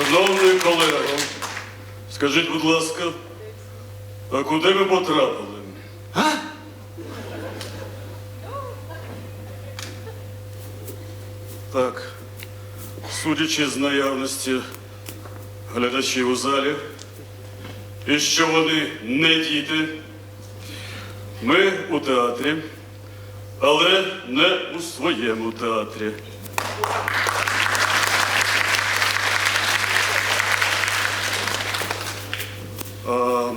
Шановний колего, скажіть, будь ласка, а куди ви потрапили? А? Так, судячи з наявності глядачів у залі, і що вони не діти, ми у театрі, але не у своєму театрі.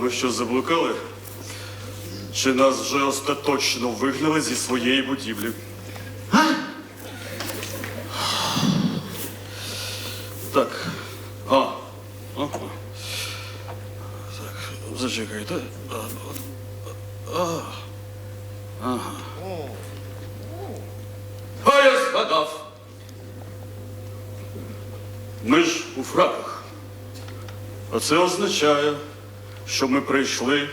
Ми що заблукали? Чи нас вже остаточно вигнали зі своєї будівлі? А? Так. А. Ага. Так, зачекайте. А, а. Ага. А я згадав. Ми ж у фраках. А це означає, що ми прийшли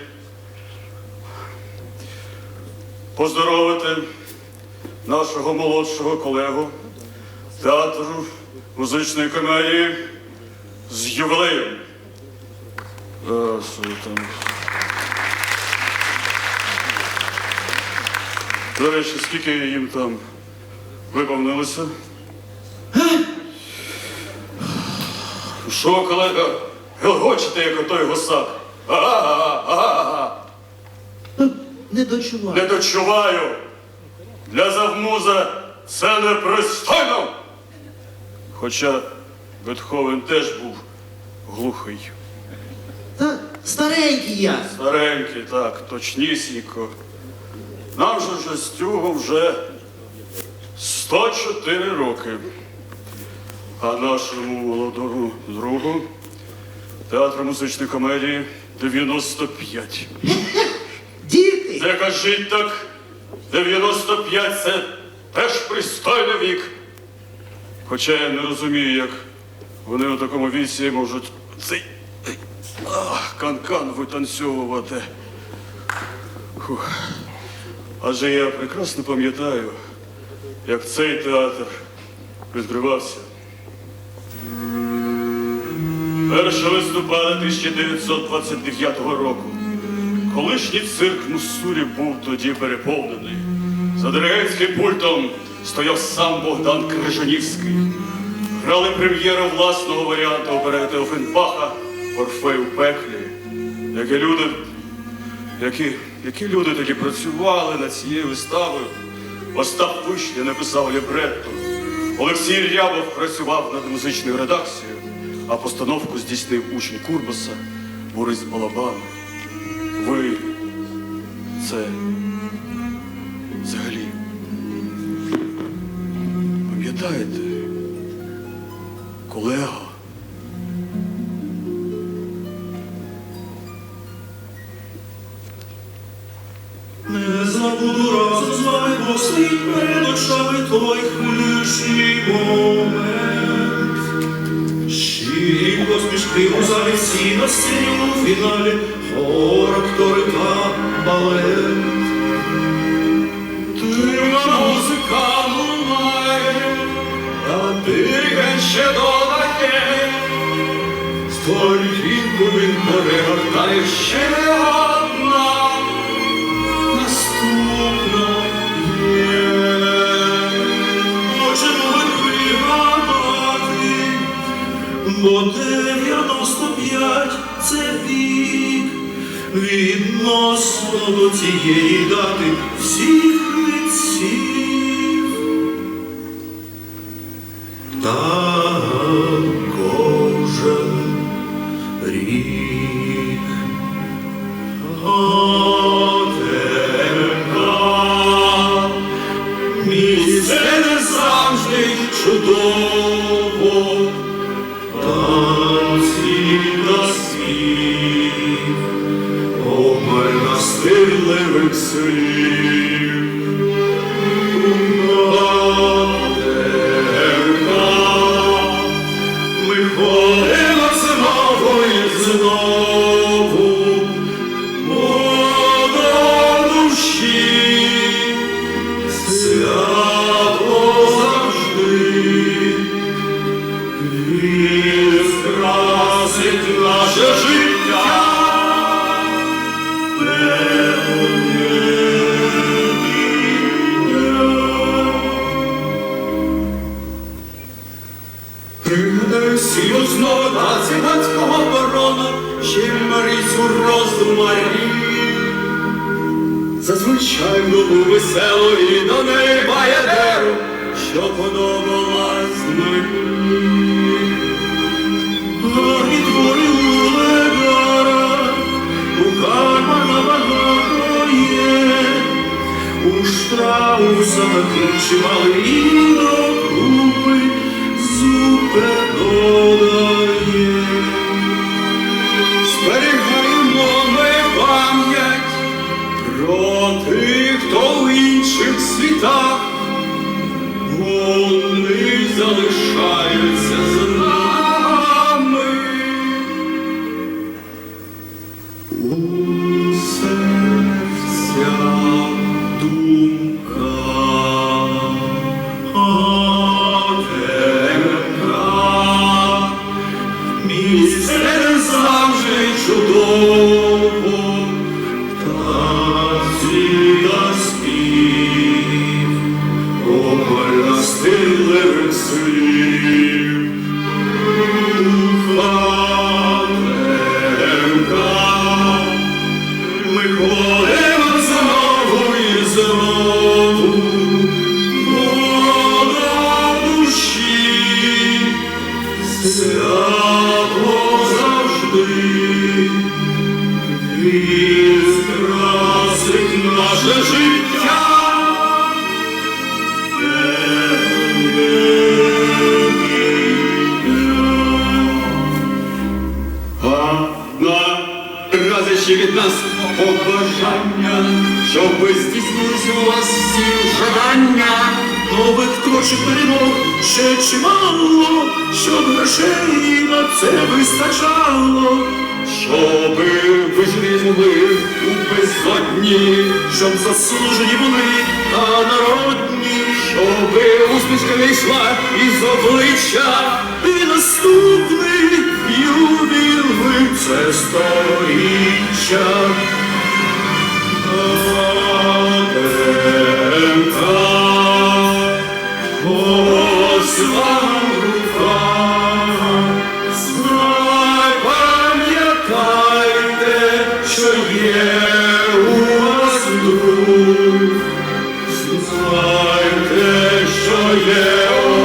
поздоровити нашого молодшого колегу театру музичної комедії з ювілеєм. А. До речі, скільки їм там виповнилося? Що, колега, гелгочете, як отой гусак? Ага, ага, Не дочував. не дочуваю. Для завмуза це непристойно. Хоча Бетховен теж був глухий. Та старенький я. Старенький, так, точнісінько. Нам же вже Стюгу вже 104 роки. А нашому молодому другу театру музичної комедії 95. Діти. Не кажіть так, 95 це теж пристойний вік. Хоча я не розумію, як вони у такому віці можуть цей канкан витанцьовувати. Фух. Адже я прекрасно пам'ятаю, як цей театр відкривався. 1 листопада 1929 року. Колишній цирк Муссурі був тоді переповнений. За диригентським пультом стояв сам Богдан Крижанівський. Грали прем'єру власного варіанту оперети Офенбаха Орфей у пеклі. Які люди, які, які люди тоді працювали над цією виставою. Остап Вишня написав лібретто. Олексій Рябов працював над музичною редакцією, а постановку здійснив учень Курбаса Борис Балабан. Ви це взагалі пам'ятаєте, колега? Не забуду разом з вами послід перед очами той хвилюючий момент. Щирі посмішки у залі всі на сцені у фіналі, хор, актори та балет. Дивна музика лунає, а диригент ще додає. Сторінку він перегортає ще бо 95 це вік, відносно до цієї дати всіх митців. Та кожен рік. Місце не завжди чудово, Seigneur. Зазвичай нову веселу і до неї баядеру, що подобалась мені. Гарні твори у Легара, у Кармана багато є, у Штрауса чимали і до групи супер вони залишаються з нами. У серця думка, а темка, місце завжди чудово, наше життя. Ще від нас побажання, щоб здійснились у вас всі жадання. Нових творчих перемог ще чимало, щоб грошей на це вистачало. Щоби ви жили змогли у безодні, щоб заслужені були та народні, щоби усмішка не йшла із обличчя, і наступний ювіл це сторіччя. Що є у вас друг. Знайте, що є у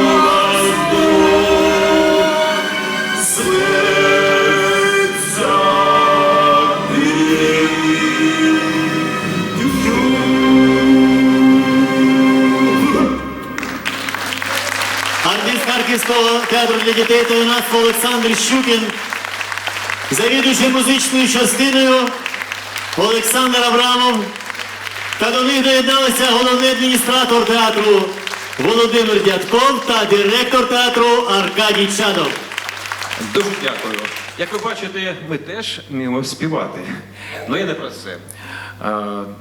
для дітей та юнацтва Олександр Щукін, завідуючий музичною частиною Олександр Абрамов. Та до них доєдналися головний адміністратор театру Володимир Дядков та директор театру Аркадій Чадов. Дуже дякую. Як ви бачите, ми теж вміємо співати. Ну я не про це. Е,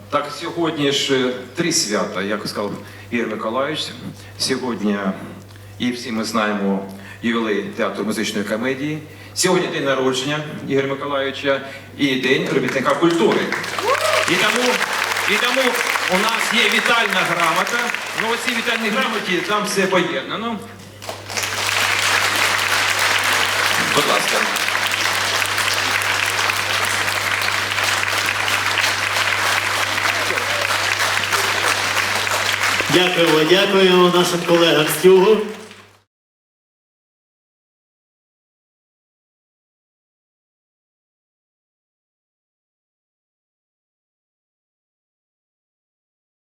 Так, сьогодні ж е, три свята, як сказав Ігор Миколаївич. Сьогодні, і всі ми знаємо, ювілей театру музичної комедії. Сьогодні день народження Ігоря Миколаївича і день робітника культури. І тому, і тому у нас є вітальна грамота. Ну, оці вітальні грамоті там все поєднано. Будь ласка. Дякуємо, дякуємо нашим колегам з Тюгу.